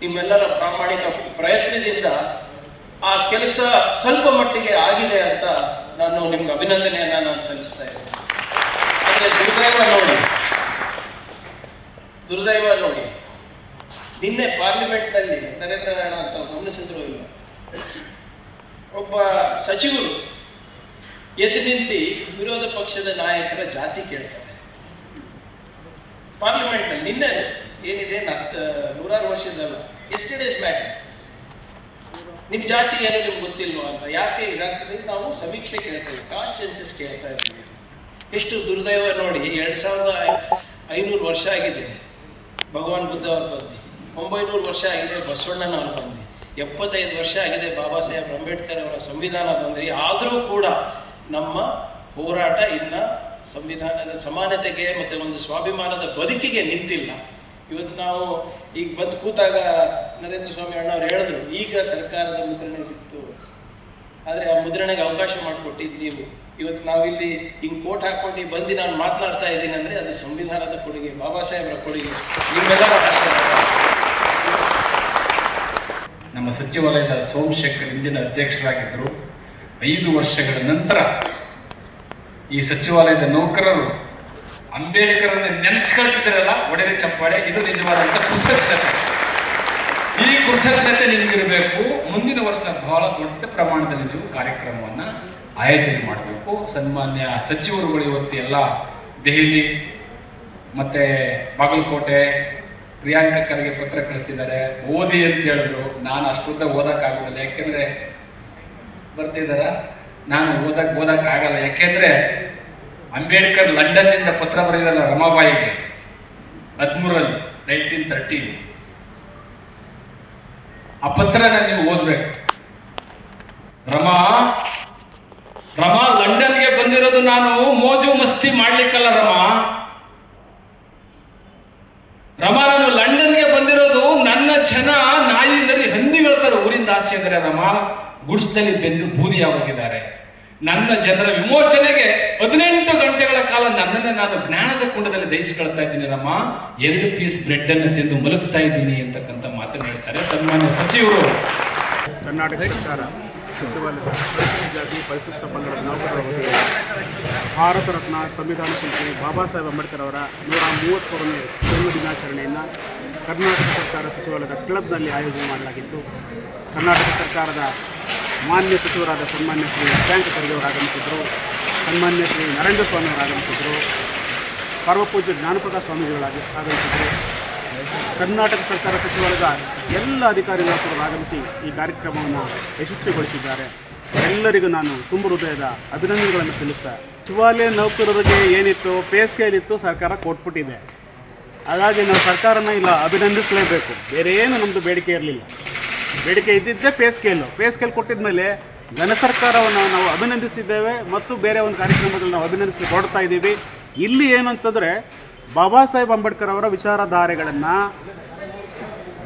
ನಿಮ್ಮೆಲ್ಲರ ಪ್ರಾಮಾಣಿಕ ಪ್ರಯತ್ನದಿಂದ ಆ ಕೆಲಸ ಸ್ವಲ್ಪ ಮಟ್ಟಿಗೆ ಆಗಿದೆ ಅಂತ ನಾನು ನಿಮ್ಗೆ ಅಭಿನಂದನೆಯನ್ನ ನಾನು ಸಲ್ಲಿಸ್ತಾ ಇದ್ದೀನಿ. ದುರ್ದೈವ ನೋಡಿ. ದುರ್ದೈವ ನೋಡಿ. ನಿನ್ನೆ ಪಾರ್ಲಿಮೆಂಟ್ನಲ್ಲಿ ನರೇಂದ್ರ ನಾರಾಯಣ ಅಂತ ಗಮನಿಸಿದ್ರು ಇಲ್ಲ ಒಬ್ಬ ಸಚಿವರು ಎದ್ದು ನಿಂತಿ ವಿರೋಧ ಪಕ್ಷದ ನಾಯಕರ ಜಾತಿ ಕೇಳ್ತಾರೆ. ಪಾರ್ಲಿಮೆಂಟ್ನಲ್ಲಿ ನಿನ್ನೆ ಏನಿದೆ ನೂರಾರು ವರ್ಷದಲ್ಲ. ಎಸ್ಟರ್ಡೇಸ್ ಮ್ಯಾಟರ್ ನಿಮ್ಮ ಜಾತಿ ಏನು ನಿಮ್ಗೆ ಗೊತ್ತಿಲ್ವೋ ಅಂತ? ಯಾಕೆ ಇದಾಗ್ತದೆ ನಾವು ಸಮೀಕ್ಷೆ ಕೇಳ್ತೇವೆ ಕಾಸ್ಟ್ ಸೆನ್ಸಸ್ ಕೇಳ್ತಾ ಇದ್ದೀವಿ. ಎಷ್ಟು ದುರ್ದೈವ ನೋಡಿ, ಎರಡು ಸಾವಿರದ ಐನೂರು ವರ್ಷ ಆಗಿದೆ. ಭಗವಾನ್ ಬುದ್ಧ ಅವ್ರ ಬಂದು. ಒಂಬೈನೂರು ವರ್ಷ ಆಗಿದೆ ಬಸವಣ್ಣನವ್ರ ಬಂದು. ಎಪ್ಪತ್ತೈದು ವರ್ಷ ಆಗಿದೆ ಬಾಬಾ ಸಾಹೇಬ್ ಅಂಬೇಡ್ಕರ್ ಅವರ ಸಂವಿಧಾನ ಬಂದ್ರಿ. ಆದರೂ ಕೂಡ ನಮ್ಮ ಹೋರಾಟ ಇನ್ನ ಸಂವಿಧಾನದ ಸಮಾನತೆಗೆ ಮತ್ತು ಒಂದು ಸ್ವಾಭಿಮಾನದ ಬದುಕಿಗೆ ನಿಂತಿಲ್ಲ. ಇವತ್ತು ನಾವು ಈಗ ಬಂದು ಕೂತಾಗ ನರೇಂದ್ರ ಸ್ವಾಮಿ ಅಣ್ಣವ್ರು ಹೇಳಿದ್ರು, ಈಗ ಸರ್ಕಾರದ ಮುದ್ರಣೆ ಬಿತ್ತು. ಆದರೆ ಆ ಮುದ್ರಣೆಗೆ ಅವಕಾಶ ಮಾಡಿಕೊಟ್ಟಿದ್ದು ನೀವು. ಇವತ್ತು ನಾವಿಲ್ಲಿ ಹಿಂಗೆ ಕೋಟ್ ಹಾಕೊಂಡು ಬಂದು ನಾನು ಮಾತನಾಡ್ತಾ ಇದ್ದೀನಿ ಅಂದ್ರೆ ಅದು ಸಂವಿಧಾನದ ಕೊಡುಗೆ, ಬಾಬಾ ಸಾಹೇಬರ ಕೊಡುಗೆ. ಆಶೀರ್ವಾದ. ನಮ್ಮ ಸಚಿವಾಲಯದ ಸೋಮಶೇಖರ್ ಹಿಂದಿನ ಅಧ್ಯಕ್ಷರಾಗಿದ್ದರು. ಐದು ವರ್ಷಗಳ ನಂತರ ಈ ಸಚಿವಾಲಯದ ನೌಕರರು ಅಂಬೇಡ್ಕರನ್ನ ನೆನೆಸ್ಕೊಳ್ತಿದ್ದಾರಲ್ಲ ಒಡೆರೆ ಚಪ್ಪಾಳೆ, ಇದು ನಿಜವಾದಂತ ಕೃತಜ್ಞತೆ. ಈ ಕೃತಜ್ಞತೆ ನಿಮಗಿರಬೇಕು. ಮುಂದಿನ ವರ್ಷ ಬಹಳ ದೊಡ್ಡ ಪ್ರಮಾಣದಲ್ಲಿ ನೀವು ಕಾರ್ಯಕ್ರಮವನ್ನು ಆಯೋಜನೆ ಮಾಡಬೇಕು. ಸನ್ಮಾನ್ಯ ಸಚಿವರುಗಳು ಇವತ್ತು ಎಲ್ಲ ದೆಹಲಿ, ಮತ್ತೆ ಬಾಗಲಕೋಟೆ, ಪ್ರಿಯಾಂಕ ಖರ್ಗೆ ಪತ್ರ ಕಳಿಸಿದ್ದಾರೆ. ಓದಿ ಅಂತ ಹೇಳಿದ್ರು. ನಾನು ಅಷ್ಟುದ್ದ ಓದಕ್ಕಾಗೋದಿಲ್ಲ. ಯಾಕೆಂದ್ರೆ ಬರ್ತಿದ್ದಾರ? ನಾನು ಓದಕ್ ಓದಕ್ಕಾಗಲ್ಲ. ಯಾಕೆಂದ್ರೆ ಅಂಬೇಡ್ಕರ್ ಲಂಡನ್ನಿಂದ ಪತ್ರ ಬರೆದಲ್ಲ ರಮಾಬಾಯಿಗೆ? ಹದಿಮೂರಲ್ಲಿ ನೈನ್ಟೀನ್ ತರ್ಟಿ ಆ ಪತ್ರನ ನೀವು ಓದ್ಬೇಕು. ರಮಾ ರಮಾ ಲಂಡನ್ಗೆ ಬಂದಿರೋದು ನಾನು ಮೋಜು ಮಸ್ತಿ ಮಾಡ್ಲಿಕ್ಕಲ್ಲ ರಮಾ. ರಮಾ, ನಾನು ಲಂಡನ್ಗೆ ಬಂದಿರೋದು ನನ್ನ ಜನ ನಾಯಿ ನರಿ ಹಂದಿ ತರ ಊರಿಂದ ಆಚೆ ಇದ್ದಾರೆ ರಮಾ ಗುಡ್ಸ್ನಲ್ಲಿ ಬೆಂದು ಬೂದಿಯಾಗೋಗಿದ್ದಾರೆ ನನ್ನ ಜನರ ವಿಮೋಚನೆಗೆ ಹದಿನೆಂಟು ಗಂಟೆಗಳ ಕಾಲ ನನ್ನನ್ನು ನಾನು ಜ್ಞಾನದ ಕುಂಡದಲ್ಲಿ ದಹಿಸಿಕೊಳ್ತಾ ಇದ್ದೀನಿ ನಮ್ಮ ಎರಡು ಪೀಸ್ ಬ್ರೆಡ್ ಅನ್ನು ತಿಂದು ಮಲಗ್ತಾ ಇದ್ದೀನಿ ಅಂತಕ್ಕಂಥ ಮಾತನ್ನು ಹೇಳ್ತಾರೆ ಸನ್ಮಾನ್ಯ ಸಚಿವರು. ಕರ್ನಾಟಕ ಸರ್ಕಾರ ಜಾತಿ ಪರಿಶಿಷ್ಟ ವತಿಗೆ ಭಾರತ ರತ್ನ ಸಂವಿಧಾನ ಶಿಲ್ಪಿ ಬಾಬಾ ಸಾಹೇಬ್ ಅಂಬೇಡ್ಕರ್ ಅವರ ನೂರ ಮೂವತ್ತ್ಮೂರನೇ ಜನ್ಮ ದಿನಾಚರಣೆಯನ್ನು ಕರ್ನಾಟಕ ಸರ್ಕಾರ ಸಚಿವಾಲಯದ ಕ್ಲಬ್ನಲ್ಲಿ ಆಯೋಜನೆ ಮಾಡಲಾಗಿತ್ತು. ಕರ್ನಾಟಕ ಸರ್ಕಾರದ ಮಾನ್ಯ ಸಚಿವರಾದ ಸನ್ಮಾನ್ಯ ಶ್ರೀ ಬ್ಯಾಂಕ್ ಖರ್ಗೆ ಅವರು ಆಗಮಿಸಿದರು ಸನ್ಮಾನ್ಯ ಶ್ರೀ ನರೇಂದ್ರ ಸ್ವಾಮಿ ಅವರು ಆಗಮಿಸಿದರು ಪರಮಪೂಜ್ಯ ಜ್ಞಾನಪ್ರದ ಸ್ವಾಮಿಗಳಾಗಿ ಆಗಮಿಸಿದರು. ಕರ್ನಾಟಕ ಸರ್ಕಾರ ಸಚಿವಾಲಯದ ಎಲ್ಲ ಅಧಿಕಾರಿಗಳು ಕೂಡ ಆಗಮಿಸಿ ಈ ಕಾರ್ಯಕ್ರಮವನ್ನು ಯಶಸ್ವಿಗೊಳಿಸಿದ್ದಾರೆ. ಎಲ್ಲರಿಗೂ ನಾನು ತುಂಬ ಹೃದಯದ ಅಭಿನಂದನೆಗಳನ್ನು ಸಲ್ಲಿಸ್ತಾ ಸಚಿವಾಲಯ ನೌಕರರಿಗೆ ಏನಿತ್ತು ಇತ್ತು ಸರ್ಕಾರ ಕೊಟ್ಬಿಟ್ಟಿದೆ. ಹಾಗಾಗಿ ನಾವು ಸರ್ಕಾರನ ಇಲ್ಲ, ಅಭಿನಂದಿಸಲೇಬೇಕು. ಬೇರೆ ಏನು ನಮ್ಮದು ಬೇಡಿಕೆ ಇರಲಿಲ್ಲ. ಬೇಡಿಕೆ ಇದ್ದಿದ್ದೇ ಪೇ ಸ್ಕೇಲು. ಪೇ ಸ್ಕೇಲ್ ಕೊಟ್ಟಿದ ಮೇಲೆ ಘನ ಸರ್ಕಾರವನ್ನು ನಾವು ಅಭಿನಂದಿಸಿದ್ದೇವೆ ಮತ್ತು ಬೇರೆ ಒಂದು ಕಾರ್ಯಕ್ರಮದಲ್ಲಿ ನಾವು ಅಭಿನಂದಿಸಲು ಕೊಡ್ತಾ ಇದ್ದೀವಿ. ಇಲ್ಲಿ ಏನಂತಂದರೆ ಬಾಬಾ ಸಾಹೇಬ್ ಅಂಬೇಡ್ಕರ್ ಅವರ ವಿಚಾರಧಾರೆಗಳನ್ನು,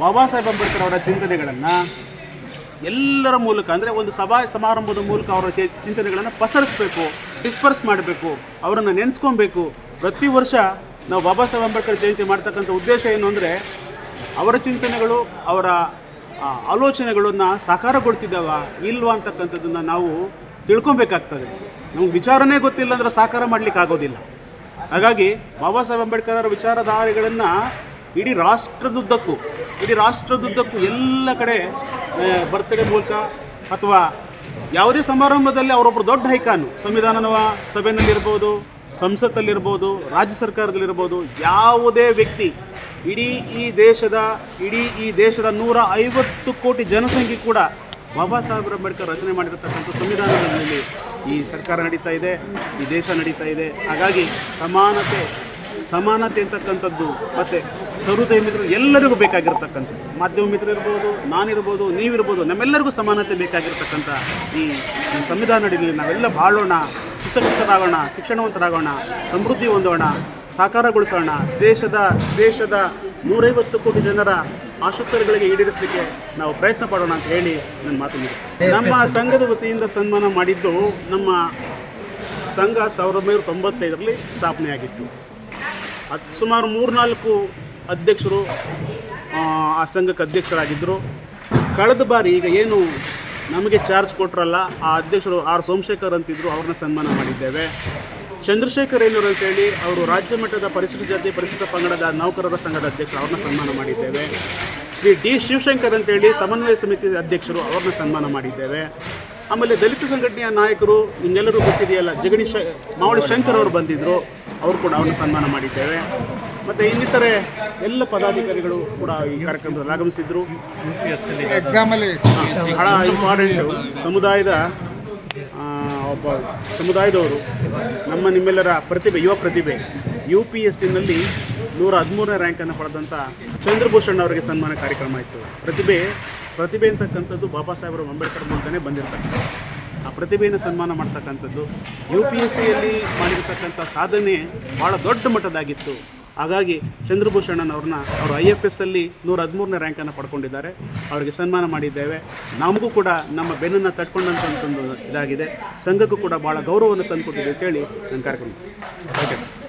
ಬಾಬಾ ಸಾಹೇಬ್ ಅಂಬೇಡ್ಕರ್ ಅವರ ಚಿಂತನೆಗಳನ್ನು, ಎಲ್ಲರ ಮೂಲಕ ಅಂದರೆ ಒಂದು ಸಭಾ ಸಮಾರಂಭದ ಮೂಲಕ ಅವರ ಚಿಂತನೆಗಳನ್ನು ಪಸರಿಸಬೇಕು ಡಿಸ್ಪರ್ಸ್ ಮಾಡಬೇಕು, ಅವರನ್ನು ನೆನೆಸ್ಕೊಬೇಕು. ಪ್ರತಿ ವರ್ಷ ನಾವು ಬಾಬಾ ಸಾಹೇಬ್ ಅಂಬೇಡ್ಕರ್ ಜಯಂತಿ ಮಾಡ್ತಕ್ಕಂಥ ಉದ್ದೇಶ ಏನು ಅಂದರೆ ಅವರ ಚಿಂತನೆಗಳು, ಅವರ ಆಲೋಚನೆಗಳನ್ನ ಸಾಕಾರಗೊಳ್ತಿದ್ದಾವ ಇಲ್ವಾ ಅಂತಕ್ಕಂಥದ್ದನ್ನು ನಾವು ತಿಳ್ಕೊಬೇಕಾಗ್ತದೆ. ನಮ್ಗೆ ವಿಚಾರನೇ ಗೊತ್ತಿಲ್ಲ ಅಂದ್ರೆ ಸಾಕಾರ ಮಾಡ್ಲಿಕ್ಕೆ ಆಗೋದಿಲ್ಲ. ಹಾಗಾಗಿ ಬಾಬಾ ಸಾಹೇಬ್ ಅಂಬೇಡ್ಕರ್ ಅವರ ವಿಚಾರಧಾರೆಗಳನ್ನು ಇಡೀ ರಾಷ್ಟ್ರದುದ್ದಕ್ಕೂ ಇಡೀ ರಾಷ್ಟ್ರದುದ್ದಕ್ಕೂ ಎಲ್ಲ ಕಡೆ ಬರ್ತಡೆ ಮೂಲಕ. ಅಥವಾ ಯಾವುದೇ ಸಮಾರಂಭದಲ್ಲಿ ಅವರೊಬ್ಬರು ದೊಡ್ಡ ಹೈಕಾನು ಸಂವಿಧಾನ ಸಭೆಯಲ್ಲಿರ್ಬೋದು, ಸಂಸತ್ತಲ್ಲಿರ್ಬೋದು, ರಾಜ್ಯ ಸರ್ಕಾರದಲ್ಲಿರ್ಬೋದು, ಯಾವುದೇ ವ್ಯಕ್ತಿ ಇಡೀ ಈ ದೇಶದ, ಇಡೀ ಈ ದೇಶದ ನೂರ ಐವತ್ತು ಕೋಟಿ ಜನಸಂಖ್ಯೆ ಕೂಡ ಬಾಬಾ ಸಾಹೇಬ್ ಅಂಬೇಡ್ಕರ್ ರಚನೆ ಮಾಡಿರತಕ್ಕಂಥ ಸಂವಿಧಾನದಲ್ಲಿ ಈ ಸರ್ಕಾರ ನಡೀತಾ ಇದೆ, ಈ ದೇಶ ನಡೀತಾ ಇದೆ. ಹಾಗಾಗಿ ಸಮಾನತೆ ಸಮಾನತೆ ಅಂತಕ್ಕಂಥದ್ದು ಮತ್ತು ಸಹೃದಯ ಮಿತ್ರರು ಎಲ್ಲರಿಗೂ ಬೇಕಾಗಿರ್ತಕ್ಕಂಥದ್ದು. ಮಾಧ್ಯಮ ಮಿತ್ರರು ಇರ್ಬೋದು, ನಾನಿರ್ಬೋದು, ನೀವಿರ್ಬೋದು, ನಮ್ಮೆಲ್ಲರಿಗೂ ಸಮಾನತೆ ಬೇಕಾಗಿರ್ತಕ್ಕಂಥ ಈ ಸಂವಿಧಾನ ಅಡಿಯಲ್ಲಿ ನಾವೆಲ್ಲ ಬಾಳೋಣ ಸುಸಕ್ಷಿತರಾಗೋಣ ಶಿಕ್ಷಣವಂತರಾಗೋಣ, ಸಮೃದ್ಧಿ ಹೊಂದೋಣ. ಸಾಕಾರಗೊಳಿಸೋಣ. ದೇಶದ ದೇಶದ ನೂರೈವತ್ತು ಕೋಟಿ ಜನರ ಆಶೋತ್ತರಗಳಿಗೆ ಈಡೇರಿಸಲಿಕ್ಕೆ ನಾವು ಪ್ರಯತ್ನ ಪಡೋಣ ಅಂತ ಹೇಳಿ ನನ್ನ ಮಾತು ಮುಗಿಸ್ತೇನೆ. ನಮ್ಮ ಸಂಘದ ವತಿಯಿಂದ ಸನ್ಮಾನ ಮಾಡಿದ್ದು ನಮ್ಮ ಸಂಘ ಸಾವಿರದ ಒಂಬೈನೂರ ತೊಂಬತ್ತೈದರಲ್ಲಿ ಸ್ಥಾಪನೆಯಾಗಿತ್ತು ಅದು ಸುಮಾರು ಮೂರ್ನಾಲ್ಕು ಅಧ್ಯಕ್ಷರು ಆ, ಸಂಘಕ್ಕೆ ಅಧ್ಯಕ್ಷರಾಗಿದ್ದರು ಕಳೆದ ಬಾರಿ ಈಗ ಏನು ನಮಗೆ ಚಾರ್ಜ್ ಕೊಟ್ರಲ್ಲ ಆ ಅಧ್ಯಕ್ಷರು ಆರ್ ಸೋಮಶೇಖರ್ ಅಂತಿದ್ರು ಅವ್ರನ್ನ ಸನ್ಮಾನ ಮಾಡಿದ್ದೇವೆ. ಚಂದ್ರಶೇಖರ್ ಏಲೂರು ಅಂತೇಳಿ ಅವರು ರಾಜ್ಯ ಮಟ್ಟದ ಪರಿಶಿಷ್ಟ ಜಾತಿ ಪರಿಶಿಷ್ಟ ಪಂಗಡದ ನೌಕರರ ಸಂಘದ ಅಧ್ಯಕ್ಷರು ಅವ್ರನ್ನ ಸನ್ಮಾನ ಮಾಡಿದ್ದೇವೆ ಶ್ರೀ ಡಿ ಶಿವಶಂಕರ್ ಅಂತೇಳಿ ಸಮನ್ವಯ ಸಮಿತಿ ಅಧ್ಯಕ್ಷರು ಅವ್ರನ್ನ ಸನ್ಮಾನ ಮಾಡಿದ್ದೇವೆ ಆಮೇಲೆ ದಲಿತ ಸಂಘಟನೆಯ ನಾಯಕರು ನಿಮ್ಗೆಲ್ಲರೂ ಗೊತ್ತಿದೆಯಲ್ಲ ಜಗಣಿ ಶ ಮಾವಳಿ ಶಂಕರ್ ಅವರು ಬಂದಿದ್ದರು ಅವರು ಕೂಡ ಅವ್ರನ್ನ ಸನ್ಮಾನ ಮಾಡಿದ್ದೇವೆ ಮತ್ತು ಇನ್ನಿತರೆ ಎಲ್ಲ ಪದಾಧಿಕಾರಿಗಳು ಕೂಡ ಈ ಕಾರ್ಯಕ್ರಮದಲ್ಲಿ ಆಗಮಿಸಿದ್ರು ಎಕ್ಸಾಮಲ್ಲಿ ಬಹಳ ಇಂಪಾರ್ಟೆಂಟು ಸಮುದಾಯದ ಒಬ್ಬ ಸಮುದಾಯದವರು, ನಮ್ಮ ನಿಮ್ಮೆಲ್ಲರ ಪ್ರತಿಭೆ, ಯುವ ಪ್ರತಿಭೆ ಯು ಪಿ ಎಸ್ ಸಿನಲ್ಲಿ ನೂರ ಹದಿಮೂರನೇ ರ್ಯಾಂಕನ್ನು ಪಡೆದಂಥ ಚಂದ್ರಭೂಷಣ್ ಅವರಿಗೆ ಸನ್ಮಾನ ಕಾರ್ಯಕ್ರಮ ಇತ್ತು ಪ್ರತಿಭೆ ಪ್ರತಿಭೆ ಅಂತಕ್ಕಂಥದ್ದು ಬಾಬಾ ಸಾಹೇಬರು ಅಂಬೇಡ್ಕರ್ ಮೂಲಕನೇ ಬಂದಿರ್ತಕ್ಕಂಥ ಆ ಪ್ರತಿಭೆಯನ್ನು ಸನ್ಮಾನ ಮಾಡ್ತಕ್ಕಂಥದ್ದು ಯು ಪಿ ಎಸ್ ಸಿಯಲ್ಲಿ ಮಾಡಿರ್ತಕ್ಕಂಥ ಸಾಧನೆ ಭಾಳ ದೊಡ್ಡ ಮಟ್ಟದಾಗಿತ್ತು. ಹಾಗಾಗಿ ಚಂದ್ರಭೂಷಣನ್ ಅವ್ರನ್ನ ಅವರು ಐ ಎಫ್ ಎಸ್ ಅಲ್ಲಿ ನೂರ ಹದಿಮೂರನೇ ರ್ಯಾಂಕನ್ನು ಪಡ್ಕೊಂಡಿದ್ದಾರೆ. ಅವರಿಗೆ ಸನ್ಮಾನ ಮಾಡಿದ್ದೇವೆ. ನಮಗೂ ಕೂಡ ನಮ್ಮ ಬೆನ್ನನ್ನು ತಟ್ಕೊಂಡಂಥ ಒಂದು ಇದಾಗಿದೆ. ಸಂಘಕ್ಕೂ ಕೂಡ ಭಾಳ ಗೌರವವನ್ನು ತಂದುಕೊಟ್ಟಿದೆ ಅಂತೇಳಿ ನನ್ನ ಕಾರ್ಯಕ್ರಮ.